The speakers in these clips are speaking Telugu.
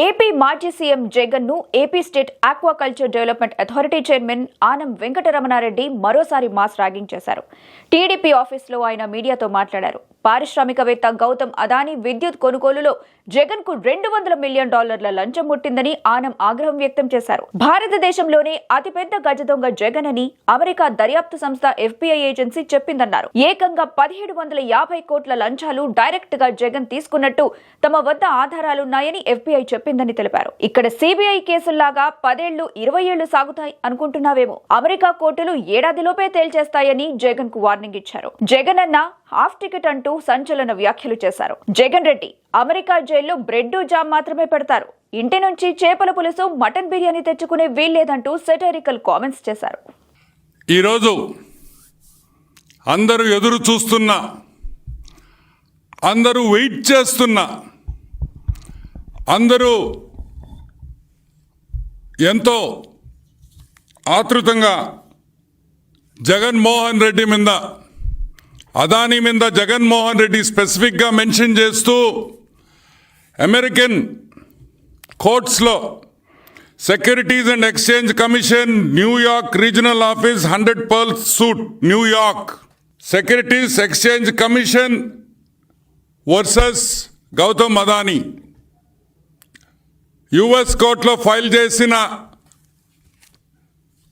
ఏపీ మాజీ సీఎం జగన్ను AP state aquaculture development authority chairman Anam Venkataramanareddy మరోసారి మాస్ ర్యాగింగ్ చేశారు. టీడీపీ ఆఫీసులో ఆయన మీడియాతో మాట్లాడారు. పారిశ్రామికవేత్త గౌతమ్ అదానీ విద్యుత్ కొనుగోలులో జగన్కు రెండు వందల మిలియన్ డాలర్ల లంచం ముట్టిందని ఆనం ఆగ్రహం వ్యక్తం చేశారు. భారతదేశంలోనే అతిపెద్ద గజ దొంగ జగన్ అని అమెరికా దర్యాప్తు సంస్థ ఎఫ్బీఐ ఏజెన్సీ చెప్పిందన్నారు. ఏకంగా పదిహేడు వందల యాభై కోట్ల లంచాలు డైరెక్ట్గా జగన్ తీసుకున్నట్టు తమ వద్ద ఆధారాలున్నాయని ఎఫ్బీఐ చెప్పిందని తెలిపారు. ఇక్కడ సిబిఐ కేసుల్లాగా పదేళ్ళు ఇరవై ఏళ్ళు సాగుతాయి అనుకుంటున్నావేమో. అమెరికా కోర్టులు ఏడాదిలోపే తేల్చేస్తాయని జగన్కు వార్నింగ్ ఇచ్చారు. జగన్ అన్న హాఫ్ టికెట్ అంటూ సంచలన వ్యాఖ్యలు చేశారు. జగన్ రెడ్డి అమెరికా జైల్లో బ్రెడ్ జామ్ మాత్రమే పెడతారు. ఇంటి నుంచి చేపల పులుసు మటన్ బిర్యానీ తెచ్చుకునే వీల్లేదంటూ సెటరికల్ కామెంట్స్ చేశారు. ఈరోజు అందరూ ఎదురు చూస్తున్న అందరూ వెయిట్ చేస్తున్నా అందరూ ఎంతో ఆతృతంగా జగన్మోహన్ రెడ్డి మీద అదానీ మీద జగన్మోహన్ రెడ్డి స్పెసిఫిక్గా మెన్షన్ చేస్తూ American కోర్ట్స్లో Securities and Exchange Commission New York regional office hundred Pearl suite New York Securities Exchange Commission versus Gautam Adani. US కోర్టులో ఫైల్ చేసిన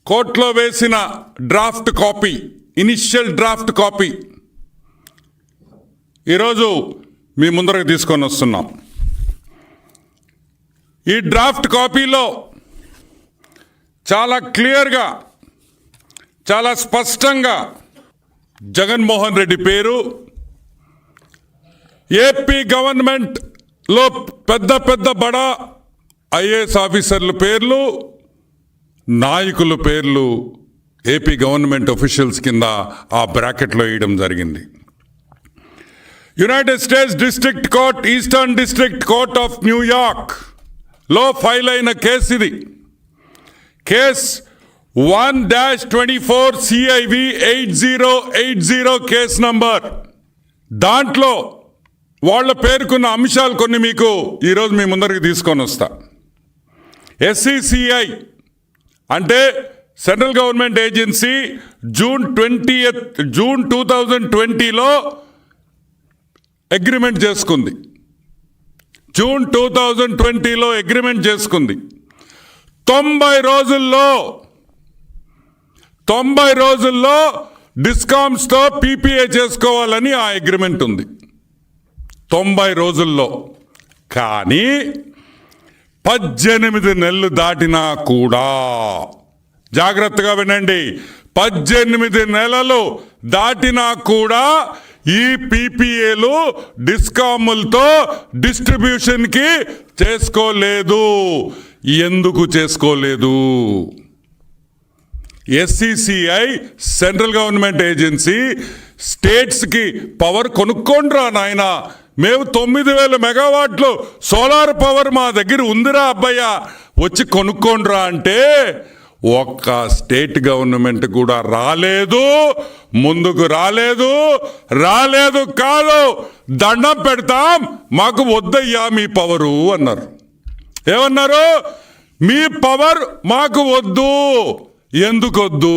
కోర్టులో వేసిన draft copy initial draft copy ఈరోజు మీ ముందరకు తీసుకొని వస్తున్నాం. ఈ డ్రాఫ్ట్ కాపీలో చాలా క్లియర్గా చాలా స్పష్టంగా జగన్మోహన్ రెడ్డి పేరు ఏపీ గవర్నమెంట్లో పెద్ద పెద్ద బడా ఐఏఎస్ ఆఫీసర్ల పేర్లు నాయకుల పేర్లు ఏపీ గవర్నమెంట్ అఫీషియల్స్ కింద ఆ బ్రాకెట్లో వేయడం జరిగింది. United States District Court Eastern District Court of న్యూయార్క్లో ఫైల్ అయిన కేసు ఇది. Case one dash twenty four CIV eight zero eight zero case number. దాంట్లో వాళ్ళ పేర్కొన్న అంశాలు కొన్ని మీకు ఈరోజు మీ ముందరికి తీసుకొని వస్తాను ఎస్సిసిఐ అంటే central government agency June twenty June two thousand ట్వంటీలో అగ్రిమెంట్ చేసుకుంది. జూన్ టూ థౌజండ్ ట్వంటీలో అగ్రిమెంట్ చేసుకుంది. తొంభై రోజుల్లో తొంభై రోజుల్లో డిస్కామ్స్తో పీపీఏ చేసుకోవాలని ఆ అగ్రిమెంట్ ఉంది. తొంభై రోజుల్లో. కానీ పద్దెనిమిది నెలలు దాటినా కూడా. జాగ్రత్తగా వినండి. పద్దెనిమిది నెలలు దాటినా కూడా ఈ పీపీఏలు డిస్కాములతో డిస్ట్రిబ్యూషన్కి చేసుకోలేదు. ఎందుకు చేసుకోలేదు? ఎస్సిసిఐ సెంట్రల్ గవర్నమెంట్ ఏజెన్సీ స్టేట్స్కి పవర్ కొనుక్కోండిరా నాయన. మేము తొమ్మిది వేల మెగావాట్లు సోలార్ పవర్ మా దగ్గర ఉందిరా అబ్బయ్య. వచ్చి కొనుక్కోండిరా అంటే ఒక్క స్టేట్ గవర్నమెంట్ కూడా రాలేదు ముందుకు రాలేదు రాలేదు కాదు. దండం పెడతాం మాకు వద్దయ్యా మీ పవరు అన్నారు. ఏమన్నారు? మీ పవర్ మాకు వద్దు. ఎందుకొద్దు?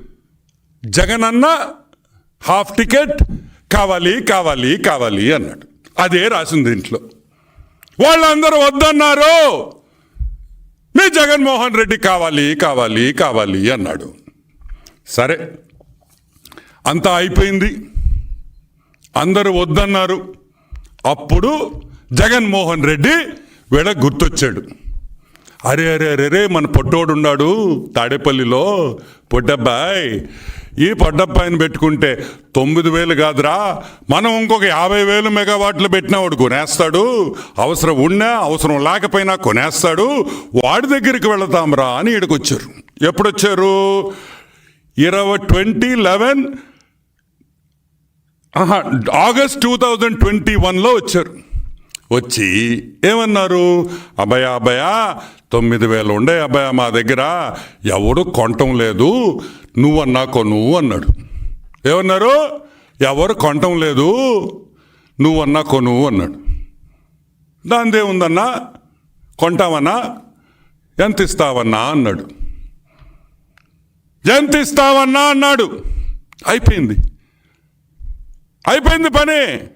జగన్ అన్న హాఫ్ టికెట్ కావాలి కావాలి కావాలి అన్నాడు. అదే రాసింది దీంట్లో. వాళ్ళందరూ వద్దన్నారు. మీ జగన్మోహన్ రెడ్డి కావాలి కావాలి కావాలి అన్నాడు. సరే అంతా అయిపోయింది. అందరూ వద్దన్నారు. అప్పుడు జగన్మోహన్ రెడ్డి వీడ గుర్తొచ్చాడు. అరే అరే అరే రే మన పొట్టోడు ఉన్నాడు తాడేపల్లిలో. పొట్టబ్బాయ్ ఈ పొట్టబ్బాయిని పెట్టుకుంటే తొమ్మిది వేలు కాదురా. మనం ఇంకొక యాభై వేలు మెగావాట్లు పెట్టినా వాడు కొనేస్తాడు. అవసరం ఉన్నా అవసరం లేకపోయినా కొనేస్తాడు. వాడి దగ్గరికి వెళతాంరా అని ఇక్కడికొచ్చారు ఎప్పుడొచ్చారు? ఇరవై ట్వంటీ లెవెన్ ఆహా, ఆగస్ట్ టూ థౌజండ్ ట్వంటీ వన్లో వచ్చారు. వచ్చి ఏమన్నారు? అభయ అభయ తొమ్మిది వేలు ఉండే అభయ మా దగ్గర. ఎవడు కొనటం లేదు. నువ్వన్నా కొను అన్నాడు. ఏమన్నారు? ఎవరు కొనటం లేదు. నువ్వన్నా కొను అన్నాడు. దానిదేముందన్నా కొంటావన్నా? ఎంత ఇస్తావన్నా అన్నాడు. ఎంత ఇస్తావన్నా అన్నాడు. అయిపోయింది. అయిపోయింది పని.